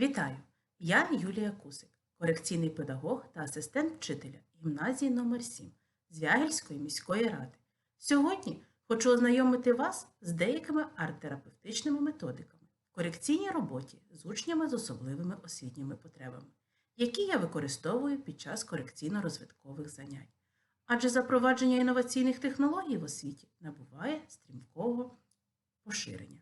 Вітаю! Я Юлія Кусик, корекційний педагог та асистент вчителя гімназії номер 7 Звягельської міської ради. Сьогодні хочу ознайомити вас з деякими арт-терапевтичними методиками корекційній роботі з учнями з особливими освітніми потребами, які я використовую під час корекційно-розвиткових занять. Адже запровадження інноваційних технологій в освіті набуває стрімкого поширення.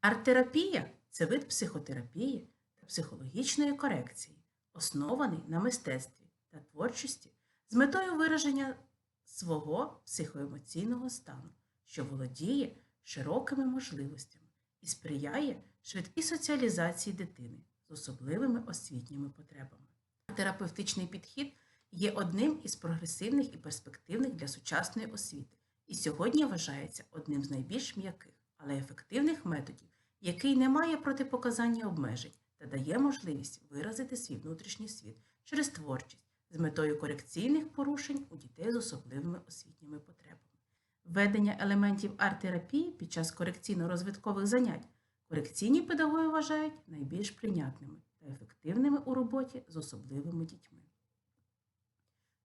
Арт-терапія це вид психотерапії та психологічної корекції, оснований на мистецтві та творчості з метою вираження свого психоемоційного стану, що володіє широкими можливостями і сприяє швидкій соціалізації дитини з особливими освітніми потребами. Терапевтичний підхід є одним із прогресивних і перспективних для сучасної освіти і сьогодні вважається одним з найбільш м'яких, але ефективних методів, який не має протипоказання обмежень та дає можливість виразити свій внутрішній світ через творчість з метою корекційних порушень у дітей з особливими освітніми потребами. Введення елементів арт-терапії під час корекційно-розвиткових занять корекційні педагоги вважають найбільш прийнятними та ефективними у роботі з особливими дітьми.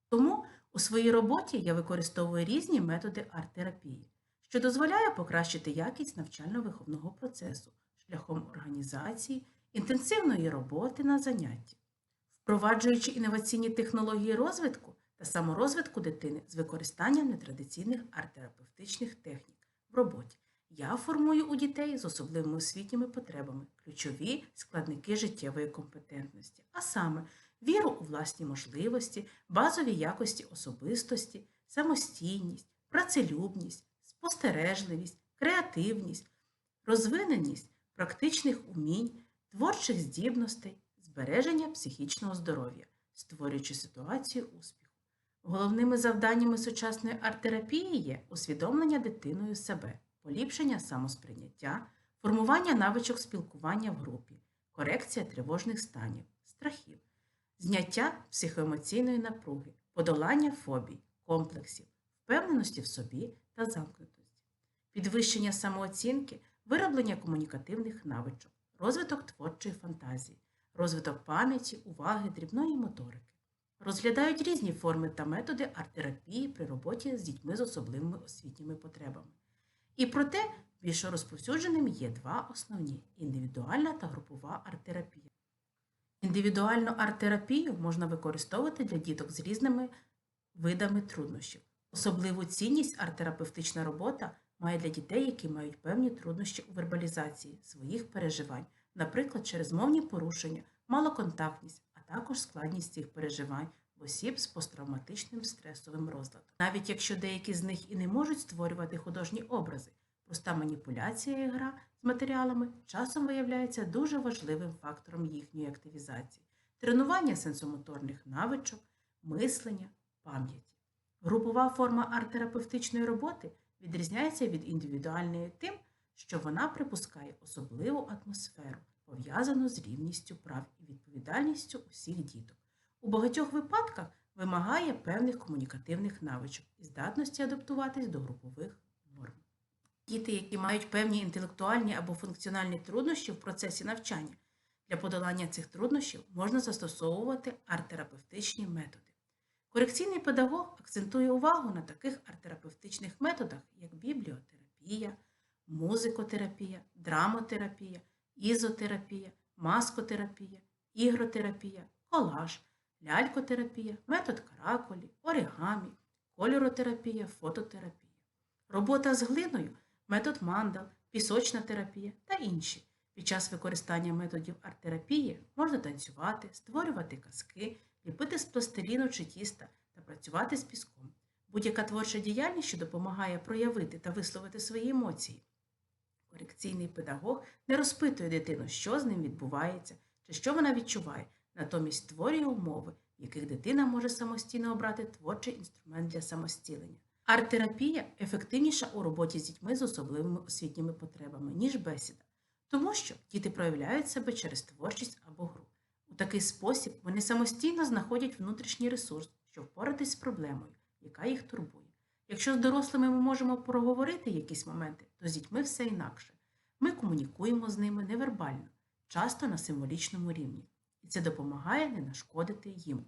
Тому у своїй роботі я використовую різні методи арт-терапії, що дозволяє покращити якість навчально-виховного процесу шляхом організації інтенсивної роботи на занятті, впроваджуючи інноваційні технології розвитку та саморозвитку дитини з використанням нетрадиційних арт-терапевтичних технік в роботі. Я формую у дітей з особливими освітніми потребами ключові складники життєвої компетентності, а саме віру у власні можливості, базові якості особистості, самостійність, працелюбність, спостережливість, креативність, розвиненість практичних умінь, творчих здібностей, збереження психічного здоров'я, створюючи ситуацію успіху. Головними завданнями сучасної арт-терапії є усвідомлення дитиною себе, поліпшення самосприйняття, формування навичок спілкування в групі, корекція тривожних станів, страхів, зняття психоемоційної напруги, подолання фобій, комплексів, впевненості в собі та замкнутості, підвищення самооцінки, вироблення комунікативних навичок, розвиток творчої фантазії, розвиток пам'яті, уваги, дрібної моторики. Розглядають різні форми та методи арт-терапії при роботі з дітьми з особливими освітніми потребами. І проте більш розповсюдженими є два основні індивідуальна та групова арт-терапія. Індивідуальну арт-терапію можна використовувати для діток з різними видами труднощів. Особливу цінність арт-терапевтична робота має для дітей, які мають певні труднощі у вербалізації своїх переживань, наприклад, через мовні порушення, малоконтактність, а також складність цих переживань в осіб з посттравматичним стресовим розладом. Навіть якщо деякі з них і не можуть створювати художні образи, проста маніпуляція і гра з матеріалами часом виявляється дуже важливим фактором їхньої активізації, тренування сенсомоторних навичок, мислення, пам'яті. Групова форма арт-терапевтичної роботи відрізняється від індивідуальної тим, що вона припускає особливу атмосферу, пов'язану з рівністю прав і відповідальністю усіх діток. У багатьох випадках вимагає певних комунікативних навичок і здатності адаптуватись до групових норм. Діти, які мають певні інтелектуальні або функціональні труднощі в процесі навчання, для подолання цих труднощів можна застосовувати арт-терапевтичні методи. Корекційний педагог акцентує увагу на таких арт-терапевтичних методах, як бібліотерапія, музикотерапія, драмотерапія, ізотерапія, маскотерапія, ігротерапія, колаж, лялькотерапія, метод каракулі, оригамі, кольоротерапія, фототерапія, робота з глиною, метод мандал, пісочна терапія та інші. Під час використання методів арт-терапії можна танцювати, створювати казки, ліпити з пластиліну чи тіста та працювати з піском. Будь-яка творча діяльність, що допомагає проявити та висловити свої емоції. Корекційний педагог не розпитує дитину, що з ним відбувається чи що вона відчуває, натомість створює умови, в яких дитина може самостійно обрати творчий інструмент для самостілення. Арт-терапія ефективніша у роботі з дітьми з особливими освітніми потребами, ніж бесіда, тому що діти проявляють себе через творчість або гру. Такий спосіб вони самостійно знаходять внутрішній ресурс, щоб впоратись з проблемою, яка їх турбує. Якщо з дорослими ми можемо проговорити якісь моменти, то з дітьми все інакше. Ми комунікуємо з ними невербально. часто на символічному рівні, і це допомагає не нашкодити їм.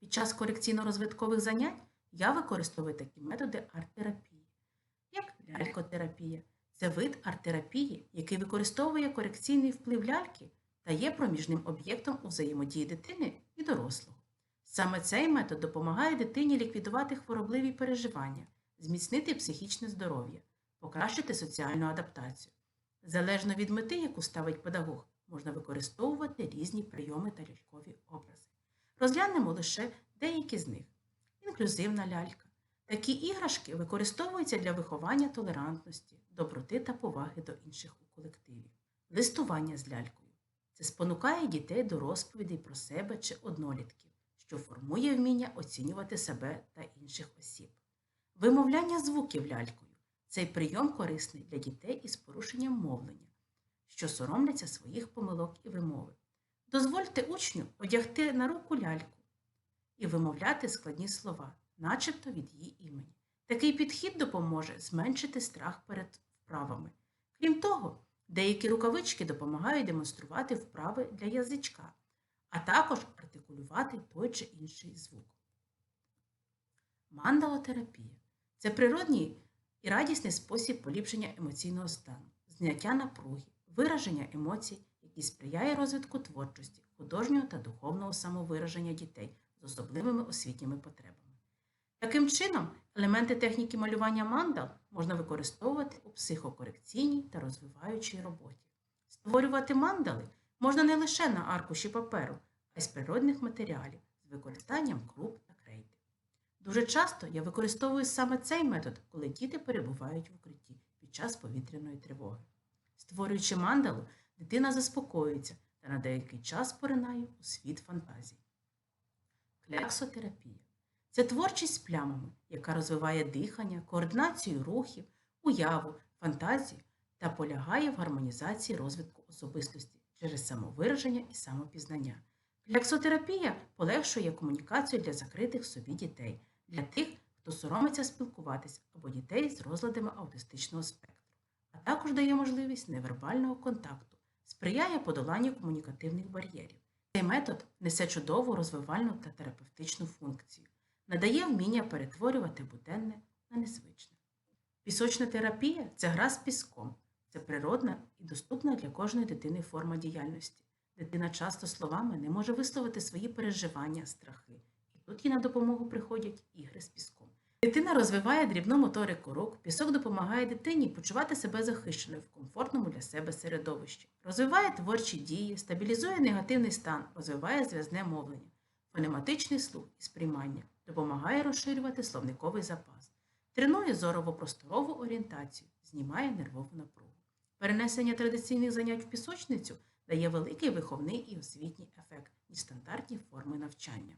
Під час корекційно-розвиткових занять я використовую такі методи арт-терапії, як лялькотерапія. Це вид арт-терапії, який використовує корекційний вплив ляльки та є проміжним об'єктом у взаємодії дитини і дорослого. Саме цей метод допомагає дитині ліквідувати хворобливі переживання, зміцнити психічне здоров'я, покращити соціальну адаптацію. Залежно від мети, яку ставить педагог, можна використовувати різні прийоми та лялькові образи. Розглянемо лише деякі з них. Інклюзивна лялька. Такі іграшки використовуються для виховання толерантності, доброти та поваги до інших у колективі. Листування з лялькою. Це спонукає дітей до розповідей про себе чи однолітків, що формує вміння оцінювати себе та інших осіб. Вимовляння звуків лялькою. Цей прийом корисний для дітей із порушенням мовлення, що соромляться своїх помилок і вимови. Дозвольте учню одягти на руку ляльку і вимовляти складні слова, начебто від її імені. Такий підхід допоможе зменшити страх перед вправами. Крім того, деякі рукавички допомагають демонструвати вправи для язичка, а також артикулювати той чи інший звук. Мандалотерапія це природній і радісний спосіб поліпшення емоційного стану, зняття напруги, вираження емоцій, який сприяє розвитку творчості, художнього та духовного самовираження дітей з особливими освітніми потребами. Таким чином, елементи техніки малювання мандал можна використовувати у психокорекційній та розвиваючій роботі. Створювати мандали можна не лише на аркуші паперу, а й з природних матеріалів з використанням круп та крейди. Дуже часто я використовую саме цей метод, коли діти перебувають в укритті під час повітряної тривоги. Створюючи мандалу, дитина заспокоюється та на деякий час поринає у світ фантазій. Кляксотерапія це творчість з плямами, яка розвиває дихання, координацію рухів, уяву, фантазію та полягає в гармонізації розвитку особистості через самовираження і самопізнання. Кляксотерапія полегшує комунікацію для закритих в собі дітей, для тих, хто соромиться спілкуватися або дітей з розладами аутистичного спектру, а також дає можливість невербального контакту, сприяє подоланню комунікативних бар'єрів. Цей метод несе чудову розвивальну та терапевтичну функцію, надає вміння перетворювати буденне на незвичне. Пісочна терапія це гра з піском, це природна і доступна для кожної дитини форма діяльності. Дитина часто словами не може висловити свої переживання, страхи, і тут їй на допомогу приходять ігри з піском. Дитина розвиває дрібну моторику рук, пісок допомагає дитині почувати себе захищеною в комфортному для себе середовищі, розвиває творчі дії, стабілізує негативний стан, розвиває зв'язне мовлення, фонематичний слух і сприймання, допомагає розширювати словниковий запас, тренує зорово-просторову орієнтацію, знімає нервову напругу. Перенесення традиційних занять в пісочницю дає великий виховний і освітній ефект ніж стандартні форми навчання.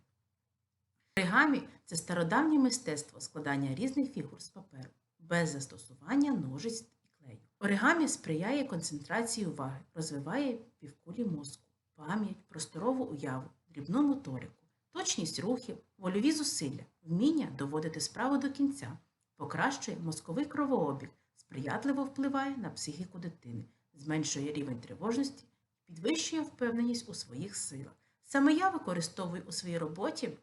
Оригамі – це стародавнє мистецтво складання різних фігур з паперу, без застосування ножиць і клею. Оригамі сприяє концентрації уваги, розвиває півкулі мозку, пам'ять, просторову уяву, дрібну моторику, точність рухів, вольові зусилля, вміння доводити справу до кінця, покращує мозковий кровообіг, сприятливо впливає на психіку дитини, зменшує рівень тривожності, підвищує впевненість у своїх силах. Саме я використовую у своїй роботі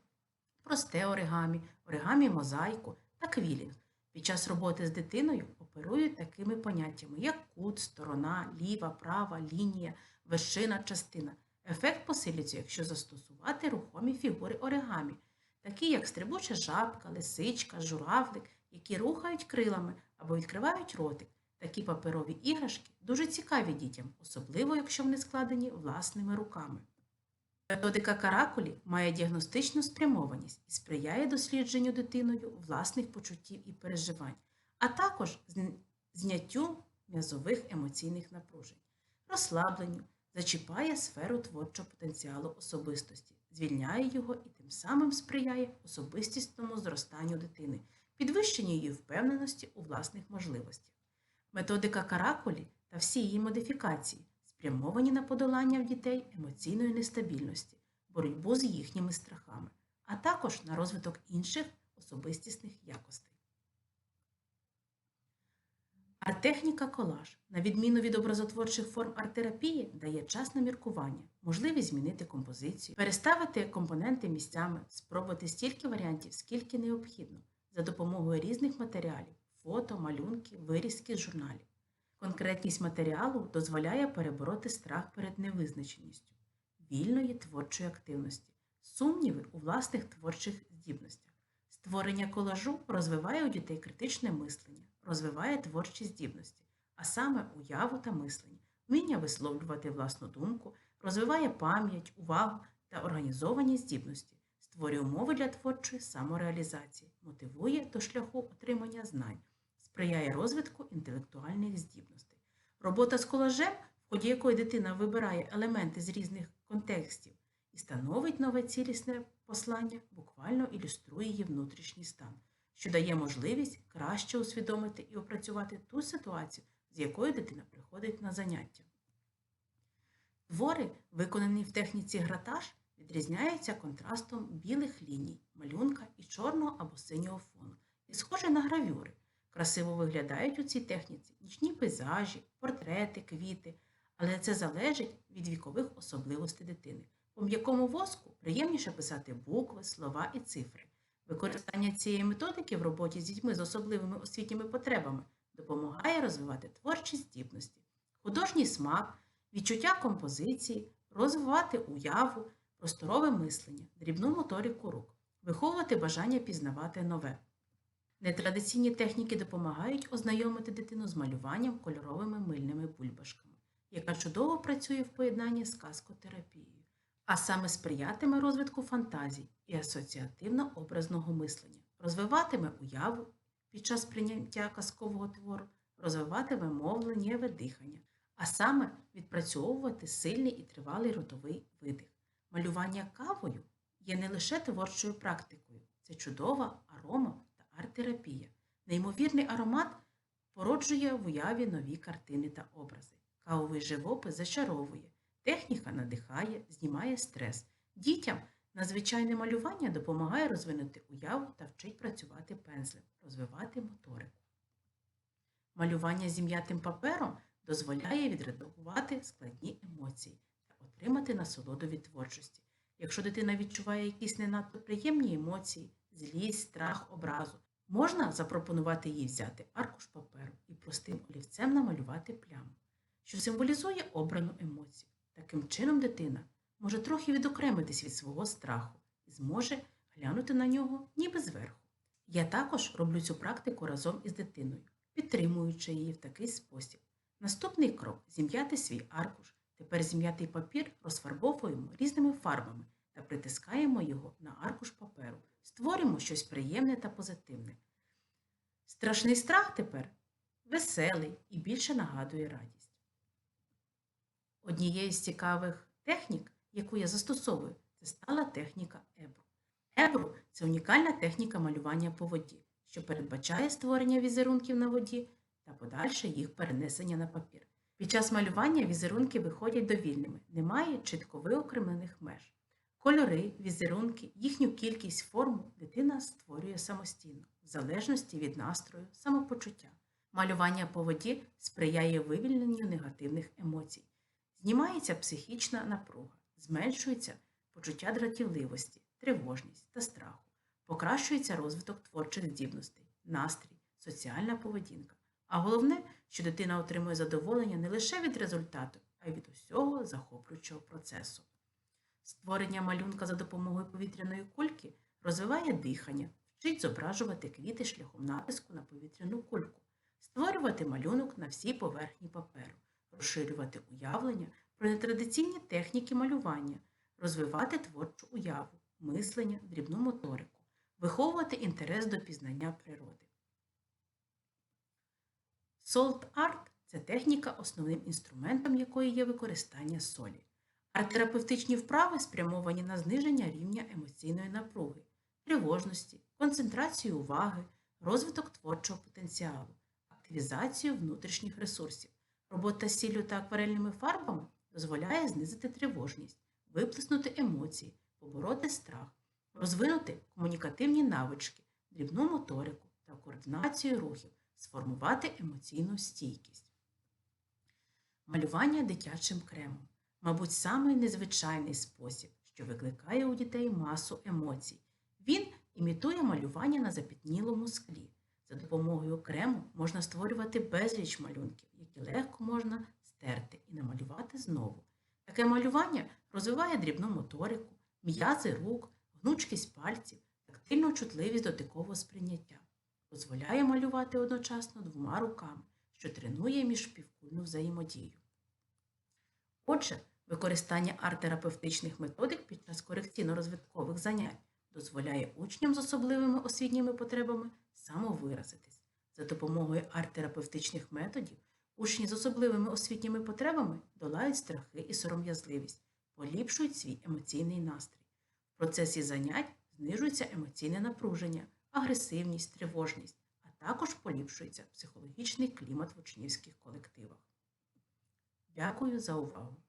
просте оригамі, оригамі мозаїку та квілінг. Під час роботи з дитиною оперують такими поняттями, як кут, сторона, ліва, права, лінія, вершина, частина. Ефект посилюється, якщо застосувати рухомі фігури оригамі, такі як стрибуча жабка, лисичка, журавлик, які рухають крилами або відкривають ротик. Такі паперові іграшки дуже цікаві дітям, особливо якщо вони складені власними руками. Методика каракулі має діагностичну спрямованість і сприяє дослідженню дитиною власних почуттів і переживань, а також зняттю м'язових емоційних напружень, розслабленню, зачіпає сферу творчого потенціалу особистості, звільняє його і тим самим сприяє особистісному зростанню дитини, підвищенню її впевненості у власних можливостях. Методика каракулі та всі її модифікації спрямовані на подолання в дітей емоційної нестабільності, боротьбу з їхніми страхами, а також на розвиток інших особистісних якостей. Арт-техніка колаж, на відміну від образотворчих форм арт-терапії, дає час на міркування, можливість змінити композицію, переставити компоненти місцями, спробувати стільки варіантів, скільки необхідно, за допомогою різних матеріалів фото, малюнки, вирізки з журналів. Конкретність матеріалу дозволяє перебороти страх перед невизначеністю, вільної творчої активності, сумніви у власних творчих здібностях. Створення колажу розвиває у дітей критичне мислення, розвиває творчі здібності, а саме уяву та мислення, вміння висловлювати власну думку, розвиває пам'ять, увагу та організовані здібності, створює умови для творчої самореалізації, мотивує до шляху отримання знань, сприяє розвитку інтелектуальних здібностей. Робота з колажем, в ході якої дитина вибирає елементи з різних контекстів і становить нове цілісне послання, буквально ілюструє її внутрішній стан, що дає можливість краще усвідомити і опрацювати ту ситуацію, з якою дитина приходить на заняття. Твори, виконані в техніці гратаж, відрізняються контрастом білих ліній, малюнка і чорного або синього фону, і схожі на гравюри. Красиво виглядають у цій техніці нічні пейзажі, портрети, квіти, але це залежить від вікових особливостей дитини. У м'якому воску приємніше писати букви, слова і цифри. Використання цієї методики в роботі з дітьми з особливими освітніми потребами допомагає розвивати творчі здібності, художній смак, відчуття композиції, розвивати уяву, просторове мислення, дрібну моторику рук, виховувати бажання пізнавати нове. Нетрадиційні техніки допомагають ознайомити дитину з малюванням кольоровими мильними бульбашками, яка чудово працює в поєднанні з казкотерапією, а саме сприятиме розвитку фантазій і асоціативно-образного мислення, розвиватиме уяву під час прийняття казкового твору, розвиватиме мовленнєве дихання, а саме відпрацьовувати сильний і тривалий ротовий видих. Малювання кавою є не лише творчою практикою, це чудова арома та арт-терапія. Неймовірний аромат породжує в уяві нові картини та образи. Кавовий живопис зачаровує, техніка надихає, знімає стрес. Дітям надзвичайне малювання допомагає розвинути уяву та вчить працювати пензлем, розвивати моторику. Малювання зім'ятим папером дозволяє відредагувати складні емоції та отримати насолоду від творчості. Якщо дитина відчуває якісь не надто приємні емоції, злість, страх, образу, можна запропонувати їй взяти аркуш паперу і простим олівцем намалювати пляму, що символізує обрану емоцію. Таким чином дитина може трохи відокремитись від свого страху і зможе глянути на нього ніби зверху. Я також роблю цю практику разом із дитиною, підтримуючи її в такий спосіб. Наступний крок зім'яти свій аркуш. Тепер зім'ятий папір розфарбовуємо різними фарбами та притискаємо його на аркуш паперу. Створюємо щось приємне та позитивне. Страшний страх тепер веселий і більше нагадує радість. Однією з цікавих технік, яку я застосовую, це стала техніка ебру. Ебру це унікальна техніка малювання по воді, що передбачає створення візерунків на воді та подальше їх перенесення на папір. Під час малювання візерунки виходять довільними, немає чітко виокремлених меж. Кольори, візерунки, їхню кількість форму дитина створює самостійно, в залежності від настрою, самопочуття. Малювання по воді сприяє вивільненню негативних емоцій. Знімається психічна напруга, зменшується почуття дратівливості, тривожність та страху, покращується розвиток творчих здібностей, настрій, соціальна поведінка. А головне, що дитина отримує задоволення не лише від результату, а й від усього захоплюючого процесу. Створення малюнка за допомогою повітряної кульки розвиває дихання, вчить зображувати квіти шляхом натиску на повітряну кульку, створювати малюнок на всій поверхні паперу, розширювати уявлення про нетрадиційні техніки малювання, розвивати творчу уяву, мислення, дрібну моторику, виховувати інтерес до пізнання природи. Salt Art – це техніка, основним інструментом якої є використання солі. Арт-терапевтичні вправи спрямовані на зниження рівня емоційної напруги, тривожності, концентрацію уваги, розвиток творчого потенціалу, активізацію внутрішніх ресурсів. Робота з сіллю та акварельними фарбами дозволяє знизити тривожність, виплеснути емоції, побороти страх, розвинути комунікативні навички, дрібну моторику та координацію рухів, сформувати емоційну стійкість. Малювання дитячим кремом. Мабуть, самий незвичайний спосіб, що викликає у дітей масу емоцій. Він імітує малювання на запітнілому склі. За допомогою крему можна створювати безліч малюнків, які легко можна стерти і намалювати знову. Таке малювання розвиває дрібну моторику, м'язи рук, гнучкість пальців, тактильну чутливість дотикового сприйняття, дозволяє малювати одночасно двома руками, що тренує міжпівкульну взаємодію. Отже, використання арт-терапевтичних методик під час корекційно-розвиткових занять дозволяє учням з особливими освітніми потребами самовиразитись. За допомогою арт-терапевтичних методів учні з особливими освітніми потребами долають страхи і сором'язливість, поліпшують свій емоційний настрій. В процесі занять знижується емоційне напруження, агресивність, тривожність, а також поліпшується психологічний клімат в учнівських колективах. Дякую за увагу!